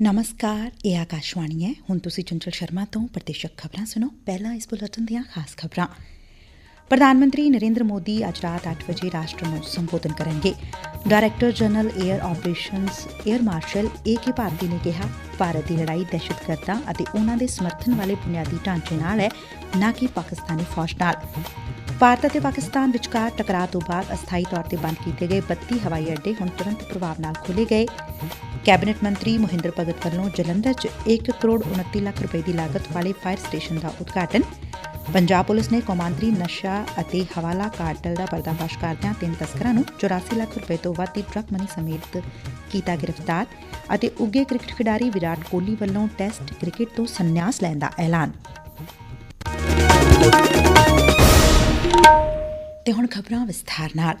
ਨਮਸਕਾਰ ਇਹ ਆਕਾਸ਼ਵਾਣੀ ਹੈ ਹੁਣ ਤੁਸੀਂ ਚੰਚਲ ਸ਼ਰਮਾ ਤੋਂ ਪ੍ਰਦੇਸ਼ਕ ਖਬਰਾਂ ਸੁਣੋ ਪਹਿਲਾਂ ਇਸ ਬੁਲੇਟਿਨ ਦੀਆਂ ਖਾਸ ਖਬਰਾਂ ਪ੍ਰਧਾਨ ਮੰਤਰੀ ਨਰਿੰਦਰ ਮੋਦੀ ਅੱਜ ਰਾਤ 8 ਵਜੇ ਰਾਸ਼ਟਰ ਨੂੰ ਸੰਬੋਧਨ ਕਰਨਗੇ director general air operations air marshal A K Bharti ਨੇ ਕਿਹਾ ਭਾਰਤ ਦੀ ਲੜਾਈ ਦਹਿਸ਼ਤਗਰਦਾਂ ਅਤੇ ਉਹਨਾਂ ਦੇ ਸਮਰਥਨ ਵਾਲੇ ਬੁਨਿਆਦੀ ਢਾਂਚੇ ਨਾਲ ਹੈ ਨਾ ਕਿ ਪਾਕਿਸਤਾਨੀ ਫੌਜ ਨਾਲ ਭਾਰਤ ਅਤੇ ਪਾਕਿਸਤਾਨ ਵਿਚਕਾਰ ਟਕਰਾਅ ਤੋਂ ਬਾਅਦ ਅਸਥਾਈ ਤੌਰ ਤੇ ਬੰਦ ਕੀਤੇ ਗਏ 32 ਹਵਾਈ ਅੱਡੇ ਹੁਣ ਤੁਰੰਤ ਪ੍ਰਭਾਵ ਨਾਲ ਖੋਲੇ ਗਏ। ਕੈਬਨਿਟ ਮੰਤਰੀ ਮੋਹਿੰਦਰ ਭਗਤ ਵੱਲੋਂ ਜਲੰਧਰ 'ਚ 1 ਕਰੋੜ 29 ਲੱਖ ਰੁਪਏ ਦੀ ਲਾਗਤ ਵਾਲੇ ਫਾਇਰ ਸਟੇਸ਼ਨ ਦਾ ਉਦਘਾਟਨ। ਪੰਜਾਬ ਪੁਲਿਸ ਨੇ ਕੌਮਾਂਤਰੀ ਨਸ਼ਾ ਅਤੇ ਹਵਾਲਾ ਕਾਰਟਲ ਦਾ ਪਰਦਾਫਾਸ਼ ਕਰਦਿਆਂ ਤਿੰਨ ਤਸਕਰਾਂ ਨੂੰ 84 ਲੱਖ ਰੁਪਏ ਤੋਂ ਵੱਧ ਦੀ ਟਰੱਕ ਮਨੀ ਸਮੇਤ ਕੀਤਾ ਗ੍ਰਿਫਤਾਰ ਅਤੇ ਉੱਗੇ ਕ੍ਰਿਕਟ ਖਿਡਾਰੀ ਵਿਰਾਟ ਕੋਹਲੀ ਵੱਲੋਂ ਟੈਸਟ ਕ੍ਰਿਕਟ ਤੋਂ ਸੰਨਿਆਸ ਲੈਣ ਦਾ ਐਲਾਨ। ਤੇ ਹੁਣ ਖਬਰਾਂ ਵਿਸਥਾਰ ਨਾਲ।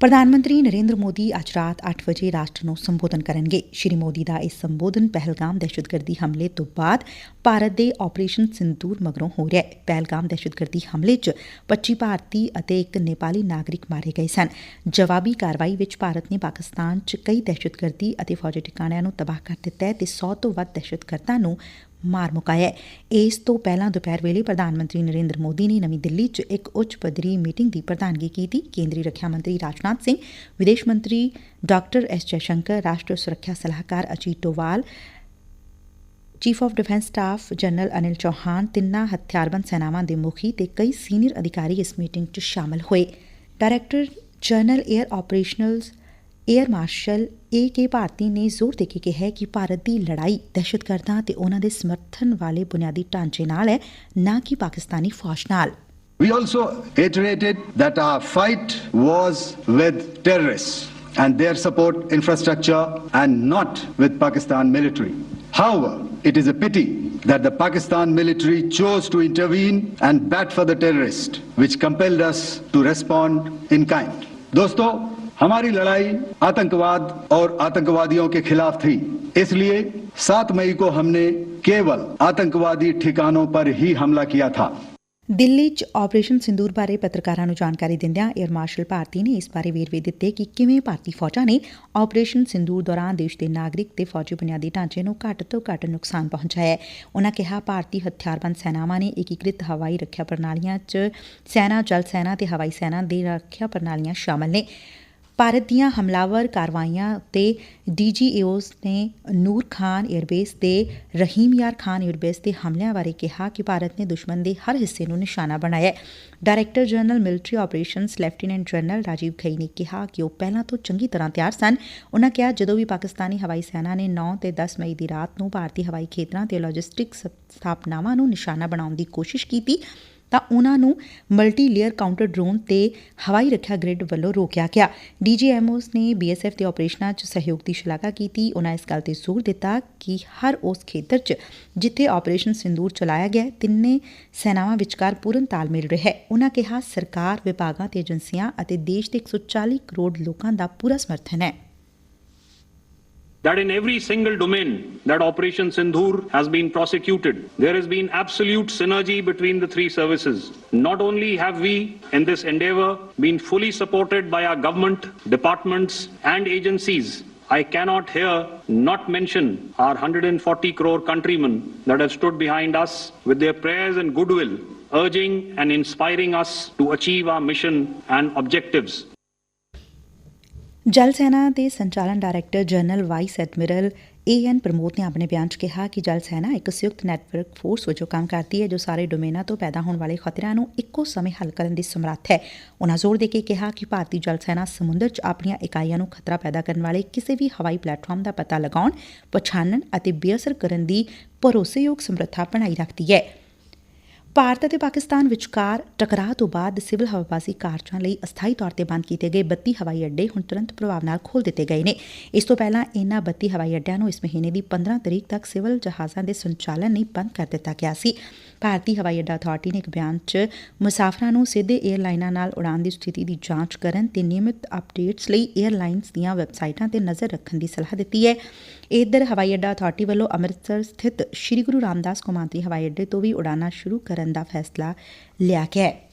ਪ੍ਰਧਾਨ ਮੰਤਰੀ ਨਰੇਂਦਰ ਮੋਦੀ ਅੱਜ ਰਾਤ 8 ਵਜੇ ਰਾਸ਼ਟਰ ਨੂੰ ਸੰਬੋਧਨ ਕਰਨਗੇ। ਸ਼੍ਰੀ ਮੋਦੀ ਦਾ ਇਹ ਸੰਬੋਧਨ ਪਹਿਲਗਾਮ ਦਹਿਸ਼ਤਗਰਦੀ ਹਮਲੇ ਤੋਂ ਬਾਅਦ ਭਾਰਤ ਦੇ ਆਪਰੇਸ਼ਨ ਸਿੰਦੂਰ ਮਗਰੋਂ ਹੋ ਰਿਹਾ ਹੈ। ਪਹਿਲਗਾਮ ਦਹਿਸ਼ਤਗਰਦੀ ਹਮਲੇ 'ਚ 25 ਭਾਰਤੀ ਅਤੇ ਇੱਕ ਨੇਪਾਲੀ ਨਾਗਰਿਕ ਮਾਰੇ ਗਏ ਸਨ। ਜਵਾਬੀ ਕਾਰਵਾਈ ਵਿੱਚ ਭਾਰਤ ਨੇ ਪਾਕਿਸਤਾਨ 'ਚ ਕਈ ਦਹਿਸ਼ਤਗਰਦੀ ਅਤੇ ਫੌਜੀ ਟਿਕਾਣਿਆਂ ਨੂੰ ਤਬਾਹ ਕਰ ਦਿੱਤਾ ਹੈ ਤੇ 100 ਤੋਂ ਵੱਧ ਦਹਿਸ਼ਤਗਰਦਾਂ ਨੂੰ ਮਾਰ ਮੁਕਾਇਆ ਇਸ ਤੋਂ ਪਹਿਲਾਂ ਦੁਪਹਿਰ ਵੇਲੇ ਪ੍ਰਧਾਨ ਮੰਤਰੀ ਨਰਿੰਦਰ ਮੋਦੀ ਨੇ ਨਵੀਂ ਦਿੱਲੀ 'ਚ ਇੱਕ ਉੱਚ ਪੱਧਰੀ ਮੀਟਿੰਗ ਦੀ ਪ੍ਰਧਾਨਗੀ ਕੀਤੀ। ਕੇਂਦਰੀ ਰੱਖਿਆ ਮੰਤਰੀ ਰਾਜਨਾਥ ਸਿੰਘ, ਵਿਦੇਸ਼ ਮੰਤਰੀ ਡਾਕਟਰ ਐਸ ਜੈਸ਼ੰਕਰ, ਰਾਸ਼ਟਰੀ ਸੁਰੱਖਿਆ ਸਲਾਹਕਾਰ Ajit Doval, chief of defence staff general Anil Chauhan, ਤਿੰਨਾਂ ਹਥਿਆਰਬੰਦ ਸੈਨਾਵਾਂ ਦੇ ਮੁਖੀ ਤੇ ਕਈ ਸੀਨੀਅਰ ਅਧਿਕਾਰੀ ਇਸ ਮੀਟਿੰਗ 'ਚ ਸ਼ਾਮਲ ਹੋਏ। Director general air operationals air marshal A K Bharti ਨੇ ਜ਼ੋਰ ਦੇ ਕੇ ਕਿਹੈ ਕਿ ਭਾਰਤ ਦੀ ਲੜਾਈ ਦਹਿਸ਼ਤਗਰਦਾਂ ਅਤੇ ਉਨ੍ਹਾਂ ਦੇ ਸਮਰਥਨ ਵਾਲੇ ਬੁਨਿਆਦੀ ਢਾਂਚੇ ਨਾਲ ਹੈ ਨਾ ਕਿ ਪਾਕਿਸਤਾਨੀ ਫੌਜ ਨਾਲ We also iterated that our fight was with terrorists and their support infrastructure and not with Pakistan military. However, it is a pity that the Pakistan military chose to intervene and bat for the terrorists, which compelled us to respond in kind. Dosto, हमारी लड़ाई आतंकवाद और आतंकवादियों के खिलाफ थी। इसलिए 7 मई को हमने केवल आतंकवादी ठिकानों पर ही हमला किया था। ਦਿੱਲੀ 'ਚ ਆਪਰੇਸ਼ਨ ਸਿੰਦੂਰ ਬਾਰੇ ਪੱਤਰਕਾਰਾਂ ਨੂੰ ਜਾਣਕਾਰੀ ਦਿੰਦਿਆਂ 에ਅਰ ਮਾਰਸ਼ਲ ਭਾਰਤੀ ਨੇ ਇਸ ਬਾਰੇ ਵੇਰਵੇ ਦਿੱਤੇ ਕਿ ਕਿਵੇਂ ਭਾਰਤੀ ਫੌਜਾਂ ਨੇ ਆਪਰੇਸ਼ਨ ਸਿੰਦੂਰ ਦੌਰਾਨ ਦੇਸ਼ ਦੇ ਨਾਗਰਿਕ ਤੇ ਫੌਜੀ ਬੁਨਿਆਦੀ ਢਾਂਚੇ ਨੂੰ ਘੱਟ ਤੋਂ ਘੱਟ ਨੁਕਸਾਨ ਪਹੁੰਚਾਇਆ ਉਨ੍ਹਾਂ ਕਿਹਾ ਭਾਰਤੀ ਹਥਿਆਰਬੰਦ ਸੈਨਾਵਾਂ ਨੇ ਏਕੀਕ੍ਰਿਤ ਹਵਾਈ ਰੱਖਿਆ ਪ੍ਰਣਾਲੀਆਂ 'ਚ ਸੈਨਾ ਜਲ ਸੈਨਾ ਤੇ ਹਵਾਈ ਸੈਨਾ ਦੀ ਰੱਖਿਆ ਪ੍ਰਣਾਲੀਆਂ ਸ਼ਾਮਲ ਨੇ ਭਾਰਤ ਦੀਆਂ ਹਮਲਾਵਰ ਕਾਰਵਾਈਆਂ ਉੱਤੇ ਡੀਜੀਏਓਸ ਨੇ ਨੂਰ ਖਾਨ ਏਅਰਬੇਸ ਤੇ ਰਹੀਮ ਯਾਰ ਖਾਨ ਏਅਰਬੇਸ ਤੇ ਹਮਲਿਆਂ ਬਾਰੇ ਕਿਹਾ ਕਿ ਭਾਰਤ ਨੇ ਦੁਸ਼ਮਣ ਦੇ ਹਰ ਹਿੱਸੇ ਨੂੰ ਨਿਸ਼ਾਨਾ ਬਣਾਇਆ director general military operations lieutenant general Rajiv Ghai ਨੇ ਕਿਹਾ ਕਿ ਉਹ ਪਹਿਲਾਂ ਤੋਂ ਚੰਗੀ ਤਰ੍ਹਾਂ ਤਿਆਰ ਸਨ। ਉਨਾਂ ਕਿਹਾ, ਜਦੋਂ ਵੀ ਪਾਕਿਸਤਾਨੀ ਹਵਾਈ ਸੈਨਾ ਨੇ 9 ਤੇ 10 ਮਈ ਦੀ ਰਾਤ ਨੂੰ ਭਾਰਤੀ ਹਵਾਈ ਖੇਤਰਾਂ ਤੇ ਲੌਜਿਸਟਿਕ ਸਥਾਪਨਾਵਾਂ ਨੂੰ ਨਿਸ਼ਾਨਾ ਬਣਾਉਣ ਦੀ ਕੋਸ਼ਿਸ਼ ਕੀਤੀ ਤਾਂ ਉਨ੍ਹਾਂ ਨੂੰ ਮਲਟੀ ਲੇਅਰ ਕਾਊਂਟਰ ਡਰੋਨ ਤੇ ਹਵਾਈ ਰੱਖਿਆ ਗ੍ਰਿਡ ਵੱਲੋਂ ਰੋਕਿਆ ਗਿਆ। ਡੀਜੀਐਮਓਸ ਨੇ ਬੀਐਸਐਫ ਦੇ ਆਪਰੇਸ਼ਨਾਂ 'ਚ ਸਹਿਯੋਗ ਦੀ ਸ਼ਲਾਘਾ ਕੀਤੀ। ਉਨ੍ਹਾਂ ਇਸ ਗੱਲ ਤੇ ਜ਼ੋਰ ਦਿੱਤਾ ਕਿ ਹਰ ਉਸ ਖੇਤਰ 'ਚ ਜਿੱਥੇ ਆਪਰੇਸ਼ਨ ਸਿੰਦੂਰ ਚਲਾਇਆ ਗਿਆ, ਤਿੰਨੇ ਸੈਨਾਵਾਂ ਵਿਚਕਾਰ ਪੂਰਨ ਤਾਲਮੇਲ ਰਿਹਾ। ਹੈ ਉਨ੍ਹਾਂ ਕਿਹਾ, ਸਰਕਾਰ, ਵਿਭਾਗਾਂ ਤੇ ਏਜੰਸੀਆਂ ਅਤੇ ਦੇਸ਼ ਦੇ 140 ਕਰੋੜ ਲੋਕਾਂ ਦਾ ਪੂਰਾ ਸਮਰਥਨ ਹੈ। That in every single domain that Operation Sindhur has been prosecuted, there has been absolute synergy between the three services. Not only have we, in this endeavor, been fully supported by our government, departments, and agencies. I cannot here not mention our 140 crore countrymen that have stood behind us with their prayers and goodwill, urging and inspiring us to achieve our mission and objectives. ਜਲ ਸੈਨਾ ਦੇ ਸੰਚਾਲਨ director general vice admiral A N Pramod ਨੇ ਆਪਣੇ ਬਿਆਨ 'ਚ ਕਿਹਾ ਕਿ ਜਲ ਸੈਨਾ ਇੱਕ ਸੰਯੁਕਤ ਨੈਟਵਰਕ ਫੋਰਸ ਵਜੋਂ ਕੰਮ ਕਰਦੀ ਹੈ ਜੋ ਸਾਰੇ ਡੋਮੇਨਾਂ ਤੋਂ ਪੈਦਾ ਹੋਣ ਵਾਲੇ ਖਤਰਿਆਂ ਨੂੰ ਇੱਕੋ ਸਮੇਂ ਹੱਲ ਕਰਨ ਦੀ ਸਮਰੱਥ ਹੈ। ਉਹਨਾਂ ਜ਼ੋਰ ਦੇ ਕੇ ਕਿਹਾ ਕਿ ਭਾਰਤੀ ਜਲ ਸੈਨਾ ਸਮੁੰਦਰ 'ਚ ਆਪਣੀਆਂ ਇਕਾਈਆਂ ਨੂੰ ਖਤਰਾ ਪੈਦਾ ਕਰਨ ਵਾਲੇ ਕਿਸੇ ਵੀ ਹਵਾਈ ਪਲੇਟਫਾਰਮ ਦਾ ਪਤਾ ਲਗਾਉਣ, ਪਛਾਣਨ ਅਤੇ ਬੇਅਸਰ ਕਰਨ ਦੀ ਭਰੋਸੇਯੋਗ ਸਮਰੱਥਾ ਬਣਾਈ ਰੱਖਦੀ ਹੈ। ਭਾਰਤ ਅਤੇ ਪਾਕਿਸਤਾਨ ਵਿਚਕਾਰ ਟਕਰਾਅ ਤੋਂ ਬਾਅਦ ਸਿਵਲ ਹਵਾਬਾਜ਼ੀ ਕਾਰਜਾਂ ਲਈ ਅਸਥਾਈ ਤੌਰ ਤੇ ਬੰਦ ਕੀਤੇ ਗਏ 32 ਹਵਾਈ ਅੱਡੇ ਹੁਣ ਤੁਰੰਤ ਪ੍ਰਭਾਵ ਨਾਲ ਖੋਲ ਦਿੱਤੇ ਗਏ ਨੇ। ਇਸ ਤੋਂ ਪਹਿਲਾਂ ਇਨ੍ਹਾਂ 32 ਹਵਾਈ ਅੱਡਿਆਂ ਨੂੰ ਇਸ ਮਹੀਨੇ ਦੀ 15 ਤਰੀਕ ਤੱਕ ਸਿਵਲ ਜਹਾਜ਼ਾਂ ਦੇ ਸੰਚਾਲਨ ਲਈ ਬੰਦ ਕਰ ਦਿੱਤਾ ਗਿਆ ਸੀ। ਭਾਰਤੀ ਹਵਾਈ ਅੱਡਾ ਅਥਾਰਟੀ ਨੇ ਇੱਕ ਬਿਆਨ 'ਚ ਮੁਸਾਫਰਾਂ ਨੂੰ ਸਿੱਧੇ 에ਅਰਲਾਈਨਾਂ ਨਾਲ ਉਡਾਣ ਦੀ ਸਥਿਤੀ ਦੀ ਜਾਂਚ ਕਰਨ ਤੇ ਨਿਯਮਿਤ ਅਪਡੇਟਸ ਲਈ 에ਅਰਲਾਈਨਸ ਦੀਆਂ ਵੈਬਸਾਈਟਾਂ ਤੇ ਨਜ਼ਰ ਰੱਖਣ ਦੀ ਸਲਾਹ ਦਿੱਤੀ ਹੈ। ਇਧਰ ਹਵਾਈ ਅੱਡਾ ਅਥਾਰਟੀ ਵੱਲੋਂ ਅੰਮ੍ਰਿਤਸਰ ਸਥਿਤ ਸ੍ਰੀ ਗੁਰੂ ਰਾਮਦਾਸ ਕੌਮਾਂਤਰੀ ਹਵਾਈ ਅੱਡੇ ਤੋਂ ਵੀ ਉਡਾਨਾਂ ਸ਼ੁਰੂ ਕਰਨ ਦਾ ਫੈਸਲਾ ਲਿਆ ਗਿਆ ਹੈ।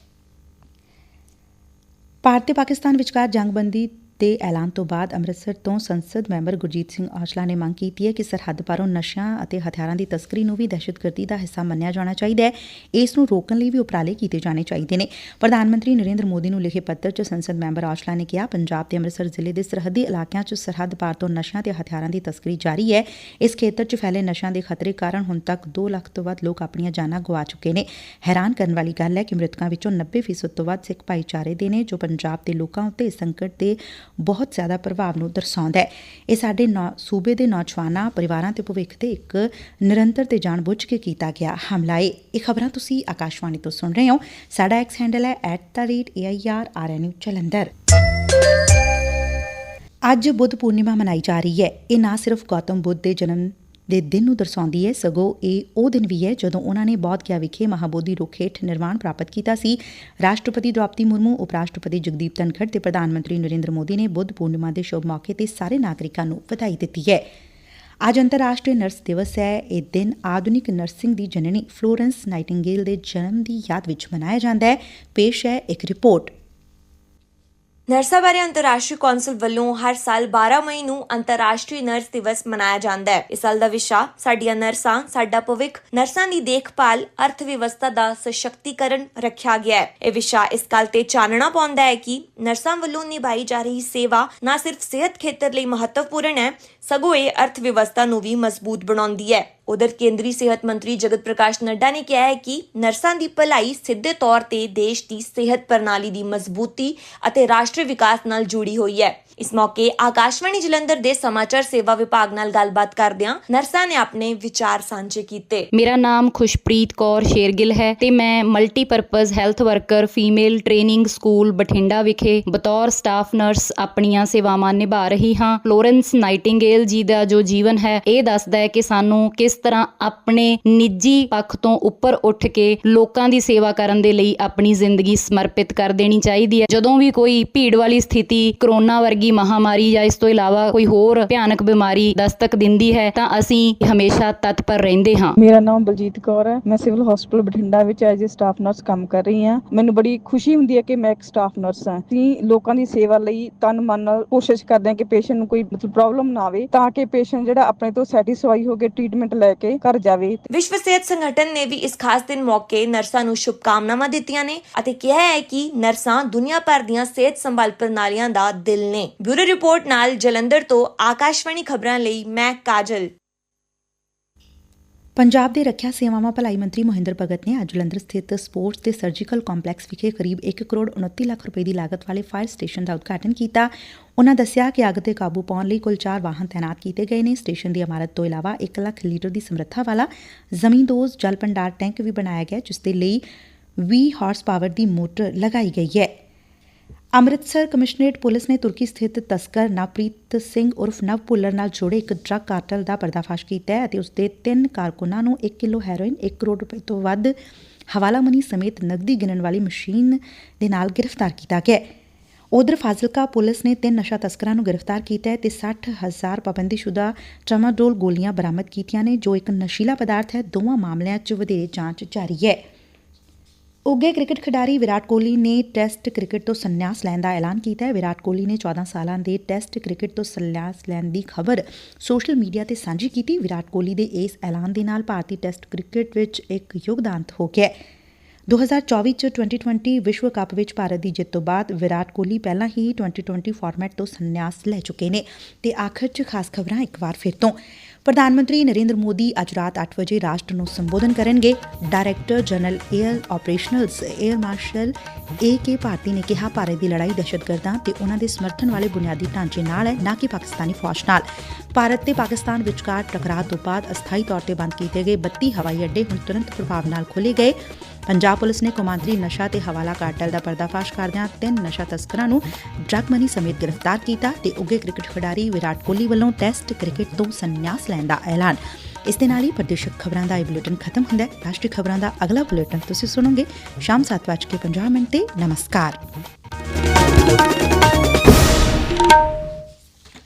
ਭਾਰਤ ਤੇ ਪਾਕਿਸਤਾਨ ਵਿਚਕਾਰ ਜੰਗਬੰਦੀ ਦੇ ਐਲਾਨ ਤੋਂ ਬਾਅਦ ਅੰਮ੍ਰਿਤਸਰ ਤੋਂ ਸੰਸਦ ਮੈਂਬਰ ਗੁਰਜੀਤ ਸਿੰਘ ਔਜਲਾ ਨੇ ਮੰਗ ਕੀਤੀ ਹੈ ਕਿ ਸਰਹੱਦ ਪਾਰੋਂ ਨਸ਼ਿਆਂ ਅਤੇ ਹਥਿਆਰਾਂ ਦੀ ਤਸਕਰੀ ਨੂੰ ਵੀ ਦਹਿਸ਼ਤਗਰਦੀ ਦਾ ਹਿੱਸਾ ਮੰਨਿਆ ਜਾਣਾ ਚਾਹੀਦਾ ਹੈ। ਇਸ ਨੂੰ ਰੋਕਣ ਲਈ ਵੀ ਉਪਰਾਲੇ ਕੀਤੇ ਜਾਣੇ ਚਾਹੀਦੇ ਨੇ। ਪ੍ਰਧਾਨ ਮੰਤਰੀ ਨਰਿੰਦਰ ਮੋਦੀ ਨੂੰ ਲਿਖੇ ਪੱਤਰ 'ਚ ਸੰਸਦ ਮੈਂਬਰ ਔਜਲਾ ਨੇ ਕਿਹਾ, ਪੰਜਾਬ ਤੇ ਅੰਮ੍ਰਿਤਸਰ ਜ਼ਿਲ੍ਹੇ ਦੇ ਸਰਹੱਦੀ ਇਲਾਕਿਆਂ 'ਚ ਸਰਹੱਦ ਪਾਰ ਤੋਂ ਨਸ਼ਿਆਂ ਤੇ ਹਥਿਆਰਾਂ ਦੀ ਤਸਕਰੀ ਜਾਰੀ ਹੈ। ਇਸ ਖੇਤਰ 'ਚ ਫੈਲੇ ਨਸ਼ਿਆਂ ਦੇ ਖਤਰੇ ਕਾਰਨ ਹੁਣ ਤੱਕ 2 ਲੱਖ ਤੋਂ ਵੱਧ ਲੋਕ ਆਪਣੀਆਂ ਜਾਨਾਂ ਗਵਾ ਚੁੱਕੇ ਨੇ। ਹੈਰਾਨ ਕਰਨ ਵਾਲੀ ਗੱਲ ਹੈ ਕਿ ਮ੍ਰਿਤਕਾਂ ਵਿੱਚੋਂ 90% ਤੋਂ ਵੱਧ ਸਿੱਖ ਭਾਈਚਾਰੇ ਦੇ ਨੇ ਜੋ ਪੰਜਾਬ ਦੇ ਲੋਕਾਂ ਉੱਤੇ ਇਸ ਸੰਕਟ ਦੇ ਬਹੁਤ ਜ਼ਿਆਦਾ ਪ੍ਰਭਾਵ ਨੂੰ ਦਰਸਾਉਂਦਾ ਹੈ। ਇਹ ਸਾਡੇ ਸੂਬੇ ਦੇ ਨੌਜਵਾਨਾਂ, ਪਰਿਵਾਰਾਂ ਤੇ ਭਵਿੱਖ ਤੇ ਇੱਕ ਨਿਰੰਤਰ ਤੇ ਜਾਣਬੁੱਝ ਕੇ ਕੀਤਾ ਗਿਆ ਹਮਲਾ ਹੈ। ਇਹ ਖਬਰਾਂ ਤੁਸੀਂ ਆਕਾਸ਼ਵਾਣੀ ਤੋਂ ਸੁਣ ਰਹੇ ਹੋ। ਸਾਡਾ ਐਕਸ ਹੈਂਡਲ ਹੈ @airrnu ਜਲੰਧਰ। ਅੱਜ ਬੁੱਧ ਪੂਰਨਿਮਾ ਮਨਾਈ ਜਾ ਰਹੀ ਹੈ। ਇਹ ਨਾ ਸਿਰਫ ਗੌਤਮ ਬੁੱਧ ਦੇ ਜਨਮ ਦੇ ਦਿਨ ਨੂੰ ਦਰਸਾਉਂਦੀ ਹੈ, ਸਗੋਂ ਇਹ ਉਹ ਦਿਨ ਵੀ ਹੈ ਜਦੋਂ ਉਹਨਾਂ ਨੇ ਬੌਧ ਗਿਆ ਵਿਖੇ ਮਹਾਬੋਧੀ ਰੁੱਖ ਹੇਠ ਨਿਰਵਾਣ ਪ੍ਰਾਪਤ ਕੀਤਾ ਸੀ। ਰਾਸ਼ਟਰਪਤੀ ਦ੍ਰੋਪਦੀ ਮੁਰਮੂ ਉਪ ਰਾਸ਼ਟਰਪਤੀ ਜਗਦੀਪ ਧਨਖੜ ਤੇ ਪ੍ਰਧਾਨ ਮੰਤਰੀ ਨਰਿੰਦਰ ਮੋਦੀ ਨੇ ਬੁੱਧ ਪੂਰਨਿਮਾ ਦੇ ਸ਼ੁਭ ਮੌਕੇ ਤੇ ਸਾਰੇ ਨਾਗਰਿਕਾਂ ਨੂੰ ਵਧਾਈ ਦਿੱਤੀ ਹੈ। ਅੱਜ ਅੰਤਰਰਾਸ਼ਟਰੀ ਨਰਸ ਦਿਵਸ ਹੈ। ਇਹ ਦਿਨ ਆਧੁਨਿਕ ਨਰਸਿੰਗ ਦੀ ਜਨਨੀ ਫਲੋਰੈਂਸ ਨਾਈਟਿੰਗੇਲ ਦੇ ਜਨਮ ਦੀ ਯਾਦ ਵਿੱਚ ਮਨਾਇਆ ਜਾਂਦਾ ਹੈ। ਪੇਸ਼ ਹੈ ਇੱਕ ਰਿਪੋਰਟ। ਨਰਸਾਂ ਬਾਰੇ ਅੰਤਰਰਾਸ਼ਟਰੀ ਕੌਂਸਲ ਵੱਲੋਂ ਹਰ ਸਾਲ 12 ਮਈ ਨੂੰ ਅੰਤਰਰਾਸ਼ਟਰੀ ਨਰਸ ਦਿਵਸ ਮਨਾਇਆ ਜਾਂਦਾ ਹੈ। ਇਸ ਸਾਲ ਦਾ ਵਿਸ਼ਾ, ਸਾਡੀਆਂ ਨਰਸਾਂ, ਸਾਡਾ ਭਵਿੱਖ, ਨਰਸਾਂ ਦੀ ਦੇਖਭਾਲ, ਅਰਥ ਵਿਵਸਥਾ ਦਾ ਸਸ਼ਕਤੀਕਰਨ ਰੱਖਿਆ ਗਿਆ ਹੈ। ਇਹ ਵਿਸ਼ਾ ਇਸ ਗੱਲ ਤੇ ਚਾਨਣਾ ਪਾਉਂਦਾ ਹੈ ਕਿ ਨਰਸਾਂ ਵੱਲੋਂ ਨਿਭਾਈ ਜਾ ਰਹੀ ਸੇਵਾ ਨਾ ਸਿਰਫ ਸਿਹਤ ਖੇਤਰ ਲਈ ਮਹੱਤਵਪੂਰਨ ਹੈ, ਸਗੋਂ ਇਹ ਅਰਥ ਵਿਵਸਥਾ ਨੂੰ ਵੀ ਮਜ਼ਬੂਤ ਬਣਾਉਂਦੀ ਹੈ। ਉਧਰ ਕੇਂਦਰੀ ਸਿਹਤ ਮੰਤਰੀ ਜਗਤ ਪ੍ਰਕਾਸ਼ ਨੱਡਾ ਨੇ ਕਿਹਾ ਹੈ ਕਿ ਨਰਸਾਂ ਦੀ ਭਲਾਈ ਸਿੱਧੇ ਤੌਰ ਤੇ ਦੇਸ਼ ਦੀ ਸਿਹਤ ਪ੍ਰਣਾਲੀ ਦੀ ਮਜ਼ਬੂਤੀ ਅਤੇ ਰਾਸ਼ਟਰੀ ਵਿਕਾਸ ਨਾਲ ਜੁੜੀ ਹੋਈ ਹੈ। ਇਸ ਮੌਕੇ ਆਕਾਸ਼ਵਾਣੀ ਜਲੰਧਰ ਦੇ ਸਮਾਚਾਰ ਸੇਵਾ ਵਿਭਾਗ ਨਾਲ ਗੱਲਬਾਤ ਕਰਦਿਆਂ ਨਰਸਾਂ ਨੇ ਆਪਣੇ ਵਿਚਾਰ ਸਾਂਝੇ ਕੀਤੇ। ਮੇਰਾ ਨਾਮ ਖੁਸ਼ਪ੍ਰੀਤ ਕੌਰ ਸ਼ੇਰਗਿੱਲ ਹੈ ਤੇ ਮੈਂ multipurpose health worker, female training school Bathinda ਵਿਖੇ ਬਤੌਰ ਸਟਾਫ ਨਰਸ ਆਪਣੀਆਂ ਸੇਵਾਵਾਂ ਨਿਭਾ ਰਹੀ ਹਾਂ। ਫਲੋਰੈਂਸ ਨਾਈਟਿੰਗੇਲ ਜੀ ਦਾ ਜੋ ਜੀਵਨ ਹੈ, ਇਹ ਦੱਸਦਾ ਹੈ ਕਿ ਸਾਨੂੰ ਕਿਸ ਤਰ੍ਹਾਂ ਆਪਣੇ ਨਿੱਜੀ ਪੱਖ ਤੋਂ ਉੱਪਰ ਉੱਠ ਕੇ ਲੋਕਾਂ ਦੀ ਸੇਵਾ ਕਰਨ ਦੇ ਲਈ ਆਪਣੀ ਜ਼ਿੰਦਗੀ ਸਮਰਪਿਤ ਕਰ ਦੇਣੀ ਚਾਹੀਦੀ ਹੈ। ਜਦੋਂ ਵੀ ਕੋਈ ਭੀੜ ਵਾਲੀ ਸਥਿਤੀ, ਕਰੋਨਾ ਵਰਗੀ ਮਹਾਮਾਰੀ ਜਾਂ ਇਸ ਤੋਂ ਇਲਾਵਾ ਕੋਈ ਹੋਰ ਭਿਆਨਕ ਬਿਮਾਰੀ ਦਸਤਕ ਦਿੰਦੀ ਹੈ, ਤਾਂ ਅਸੀਂ ਹਮੇਸ਼ਾ ਤਤਪਰ ਰਹਿੰਦੇ ਹਾਂ। ਮੇਰਾ ਨਾਮ ਬਲਜੀਤ ਕੌਰ ਹੈ। ਮੈਂ ਸਿਵਲ ਹਸਪੀਟਲ ਬਠਿੰਡਾ ਵਿੱਚ ਐਜ ਏ ਸਟਾਫ ਨਰਸ ਕੰਮ ਕਰ ਰਹੀ ਹਾਂ। ਮੈਨੂੰ ਬੜੀ ਖੁਸ਼ੀ ਹੁੰਦੀ ਹੈ ਕਿ ਮੈਂ ਇੱਕ ਸਟਾਫ ਨਰਸ ਹਾਂ। ਅਸੀਂ ਲੋਕਾਂ ਦੀ ਸੇਵਾ ਲਈ ਤਨ ਮਨ ਨਾਲ ਕੋਸ਼ਿਸ਼ ਕਰਦੇ ਹਾਂ ਕਿ ਪੇਸ਼ੈਂਟ ਨੂੰ ਕੋਈ ਪ੍ਰੋਬਲਮ ਨਾ ਆਵੇ, ਤਾਂ ਕਿ ਪੇਸ਼ੈਂਟ ਜਿਹੜਾ ਆਪਣੇ ਤੋਂ ਸੈਟੀਸਫਾਈ ਹੋ ਕੇ ਟ੍ਰੀਟਮੈਂਟ ਲੈ ਕੇ ਘਰ ਜਾਵੇ ਵਿਸ਼ਵ ਸਿਹਤ ਸੰਗਠਨ ਨੇ ਵੀ ਇਸ ਖਾਸ ਦਿਨ ਮੌਕੇ ਨਰਸਾਂ ਨੂੰ ਸ਼ੁਭਕਾਮਨਾਵਾਂ ਦਿੱਤੀਆਂ ਨੇ ਅਤੇ ਕਿਹਾ ਹੈ ਕਿ ਨਰਸਾਂ ਦੁਨੀਆ ਭਰ ਦੀਆਂ ਸਿਹਤ ਸੰਭਾਲ ਪ੍ਰਣਾਲੀਆਂ ਦਾ ਦਿਲ ਨੇ। ਬਿਊਰੋ ਰਿਪੋਰਟ ਨਾਲ ਜਲੰਧਰ ਤੋਂ ਆਕਾਸ਼ਵਾਣੀ ਖਬਰਾਂ ਲਈ ਮੈਂ ਕਾਜਲ। ਪੰਜਾਬ ਦੇ ਰੱਖਿਆ ਸੇਵਾਵਾਂ ਭਲਾਈ ਮੰਤਰੀ ਮੋਹਿੰਦਰ ਭਗਤ ਨੇ ਅੱਜ ਜਲੰਧਰ ਸਥਿਤ ਸਪੋਰਟਸ ਤੇ ਸਰਜੀਕਲ ਕੰਪਲੈਕਸ ਵਿਖੇ ਕਰੀਬ 1 ਕਰੋੜ 29 ਲੱਖ ਰੁਪਏ ਦੀ ਲਾਗਤ ਵਾਲੇ ਫਾਇਰ ਸਟੇਸ਼ਨ ਦਾ ਉਦਘਾਟਨ ਕੀਤਾ। ਉਨ੍ਹਾਂ ਦੱਸਿਆ ਕਿ ਅੱਗ ਤੇ ਕਾਬੂ ਪਾਉਣ ਲਈ ਕੁੱਲ 4 ਵਾਹਨ ਤਾਇਨਾਤ ਕੀਤੇ ਗਏ ਨੇ। ਸਟੇਸ਼ਨ ਦੀ ਇਮਾਰਤ ਤੋਂ ਇਲਾਵਾ 1 ਲੱਖ ਲੀਟਰ ਦੀ ਸਮਰੱਥਾ ਵਾਲਾ ਜ਼ਮੀਨਦੋਜ਼ ਜਲ ਭੰਡਾਰ ਟੈਂਕ ਵੀ ਬਣਾਇਆ ਗਿਆ, ਜਿਸ ਦੇ ਲਈ 20 ਹਾਰਸ ਪਾਵਰ ਦੀ ਮੋਟਰ ਲਗਾਈ ਗਈ ਹੈ। ਅੰਮ੍ਰਿਤਸਰ ਕਮਿਸ਼ਨਰੇਟ ਪੁਲਿਸ ਨੇ ਤੁਰਕੀ ਸਥਿਤ ਤਸਕਰ ਨਵਪ੍ਰੀਤ ਸਿੰਘ ਉਰਫ ਨਵ ਭੁੱਲਰ ਨਾਲ ਜੁੜੇ ਇੱਕ ਡਰੱਗ ਕਾਰਟਲ ਦਾ ਪਰਦਾਫਾਸ਼ ਕੀਤਾ ਹੈ ਅਤੇ ਉਸ ਦੇ ਤਿੰਨ ਕਾਰਕੁਨਾਂ ਨੂੰ 1 ਕਿਲੋ ਹੈਰੋਇਨ 1 ਕਰੋੜ ਰੁਪਏ ਤੋਂ ਵੱਧ ਹਵਾਲਾ ਮਨੀ ਸਮੇਤ ਨਕਦੀ ਗਿਣਨ ਵਾਲੀ ਮਸ਼ੀਨ ਦੇ ਨਾਲ ਗ੍ਰਿਫਤਾਰ ਕੀਤਾ ਗਿਆ ਉਧਰ ਫਾਜ਼ਿਲਕਾ ਪੁਲਿਸ ਨੇ ਤਿੰਨ ਨਸ਼ਾ ਤਸਕਰਾਂ ਨੂੰ ਗ੍ਰਿਫਤਾਰ ਕੀਤਾ ਹੈ ਤੇ 60000 ਪਾਬੰਦੀਸ਼ੁਦਾ ਟਰਾਮਾਡੋਲ ਗੋਲੀਆਂ ਬਰਾਮਦ ਕੀਤੀਆਂ ਨੇ, ਜੋ ਇੱਕ ਨਸ਼ੀਲਾ ਪਦਾਰਥ ਹੈ। ਦੋਵਾਂ ਮਾਮਲਿਆਂ 'ਚ ਵਧੇਰੇ ਜਾਂਚ ਜਾਰੀ ਹੈ। ਉੱਘੇ ਕ੍ਰਿਕਟ ਖਿਡਾਰੀ ਵਿਰਾਟ ਕੋਹਲੀ ਨੇ ਟੈਸਟ ਕ੍ਰਿਕਟ ਤੋਂ ਸੰਨਿਆਸ ਲੈਣ ਦਾ ਐਲਾਨ ਕੀਤਾ ਹੈ। ਵਿਰਾਟ ਕੋਹਲੀ ਨੇ 14 ਸਾਲਾਂ ਦੇ ਟੈਸਟ ਕ੍ਰਿਕਟ ਤੋਂ ਸੰਨਿਆਸ ਲੈਣ ਦੀ ਖਬਰ ਸੋਸ਼ਲ ਮੀਡੀਆ ਤੇ ਸਾਂਝੀ ਕੀਤੀ। ਵਿਰਾਟ ਕੋਹਲੀ ਦੇ ਇਸ ਐਲਾਨ ਦੇ ਨਾਲ ਭਾਰਤੀ ਟੈਸਟ ਕ੍ਰਿਕਟ ਵਿੱਚ ਇੱਕ ਯੋਗਦਾਨ ਹੋ ਗਿਆ ਹੈ। 2024 ਚ 2020 ਵਿਸ਼ਵ ਕੱਪ ਵਿੱਚ ਭਾਰਤ ਦੀ ਜਿੱਤ ਤੋਂ ਬਾਅਦ ਵਿਰਾਟ ਕੋਹਲੀ ਪਹਿਲਾਂ ਹੀ 2020 ਫਾਰਮੈਟ ਤੋਂ ਸੰਨਿਆਸ ਲੈ ਚੁੱਕੇ ਨੇ ਤੇ ਆਖਰ ਚ ਖਾਸ ਖਬਰਾਂ ਇੱਕ ਵਾਰ ਫਿਰ ਤੋਂ। ਪ੍ਰਧਾਨ ਮੰਤਰੀ ਨਰਿੰਦਰ ਮੋਦੀ ਅੱਜ ਰਾਤ 8 ਵਜੇ ਰਾਸ਼ਟਰ ਨੂੰ ਸੰਬੋਧਨ ਕਰਨਗੇ। Director general air operationals air marshal A K Bharti ਨੇ ਕਿਹਾ, ਭਾਰਤ ਦੀ ਲੜਾਈ ਦਹਿਸ਼ਤਗਰਦਾਂ ਤੇ ਉਹਨਾਂ ਦੇ ਸਮਰਥਨ ਵਾਲੇ ਬੁਨਿਆਦੀ ਢਾਂਚੇ ਨਾਲ ਹੈ, ਨਾ ਕਿ ਪਾਕਿਸਤਾਨੀ ਫੌਜ ਨਾਲ। ਭਾਰਤ ਤੇ ਪਾਕਿਸਤਾਨ ਵਿਚਕਾਰ ਟਕਰਾਅ ਤੋਂ ਬਾਅਦ ਅਸਥਾਈ ਤੌਰ ਤੇ ਬੰਦ ਕੀਤੇ ਗਏ 32 ਹਵਾਈ ਅੱਡੇ ਹੁਣ ਤੁਰੰਤ ਪ੍ਰਭਾਵ ਨਾਲ ਖੋਲੇ ਗਏ। ਪੰਜਾਬ ਪੁਲਿਸ ਨੇ ਕੌਮਾਂਤਰੀ ਨਸ਼ਾ ਤੇ ਹਵਾਲਾ ਕਾਰਟਲ ਦਾ ਪਰਦਾਫਾਸ਼ ਕਰਦਿਆਂ ਤਿੰਨ ਨਸ਼ਾ ਤਸਕਰਾਂ ਨੂੰ ਡਰੱਗ ਮਨੀ ਸਮੇਤ ਗ੍ਰਿਫਤਾਰ ਕੀਤਾ ਤੇ ਉੱਘੇ ਕ੍ਰਿਕਟ ਖਿਡਾਰੀ ਵਿਰਾਟ ਕੋਹਲੀ ਵੱਲੋਂ ਟੈਸਟ ਕ੍ਰਿਕਟ ਤੋਂ ਸੰਨਿਆਸ ਲੈਣ ਦਾ ਐਲਾਨ। ਇਸ ਦੇ ਨਾਲ ਹੀ ਪ੍ਰਦੇਸ਼ਕ ਖਬਰਾਂ ਦਾ ਇਹ ਬੁਲੇਟਿਨ ਖਤਮ ਹੁੰਦਾ ਹੈ। ਰਾਸ਼ਟਰੀ ਖਬਰਾਂ ਦਾ ਅਗਲਾ ਬੁਲੇਟਿਨ ਤੁਸੀਂ ਸੁਣੋਗੇ ਸ਼ਾਮ 7:50 ਮਿੰਟ ਤੇ। ਨਮਸਕਾਰ।